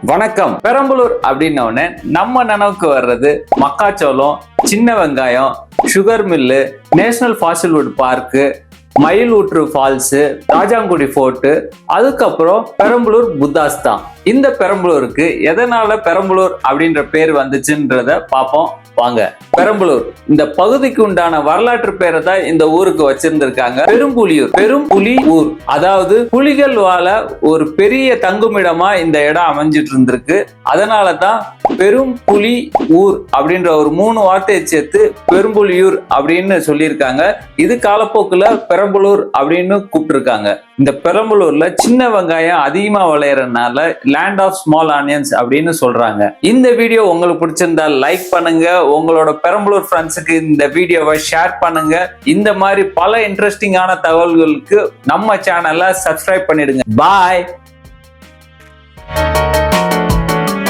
வணக்கம். பெரம்பலூர் அப்படின்ன நம்ம நினைவுக்கு வர்றது மக்காச்சோளம் சின்ன வெங்காயம் sugar mill national fossil wood park Mayilootru falls Rajangudi fort அதுக்கப்புறம் பெரம்பலூர் புத்தாஸ் தான் இந்த பெரம்பலூருக்கு எதனால பெரம்பலூர் அப்படின்ற பேர் வந்துச்சுன்றத பார்ப்போம். வாங்க. பெரம்பலூர் இந்த பகுதிக்கு உண்டான வரலாற்று பேரை தான் இந்த ஊருக்கு வச்சிருந்திருக்காங்க. பெரும்புலியூர் பெரும்புலி ஊர். அதாவது புலிகள் வாழ ஒரு பெரிய தங்குமிடமா இந்த இடம் அமைஞ்சிட்டு இருந்திருக்கு அதனால தான் பெரும் புலி ஊர் அப்படின்ற ஒரு மூணு வார்த்தையை சேர்த்து பெரும்புலியூர் அப்படின்னு சொல்லியிருக்காங்க. இது காலப்போக்கில் பெரம்பலூர் அப்படின்னு கூப்பிட்டுருக்காங்க. இந்த பெரம்பலூர்ல சின்ன வெங்காயம் அதிகமா விளையறதுனால லேண்ட் ஆஃப் ஸ்மால் ஆனியன்ஸ் அப்படின்னு சொல்றாங்க. இந்த வீடியோ உங்களுக்கு பிடிச்சிருந்தா லைக் பண்ணுங்க. உங்களோட பெரம்பலூர் ஃப்ரெண்ட்ஸுக்கு இந்த வீடியோவை ஷேர் பண்ணுங்க. இந்த மாதிரி பல இன்ட்ரெஸ்டிங்கான தகவல்களுக்கு நம்ம சேனலை சப்ஸ்கிரைப் பண்ணிடுங்க. பாய்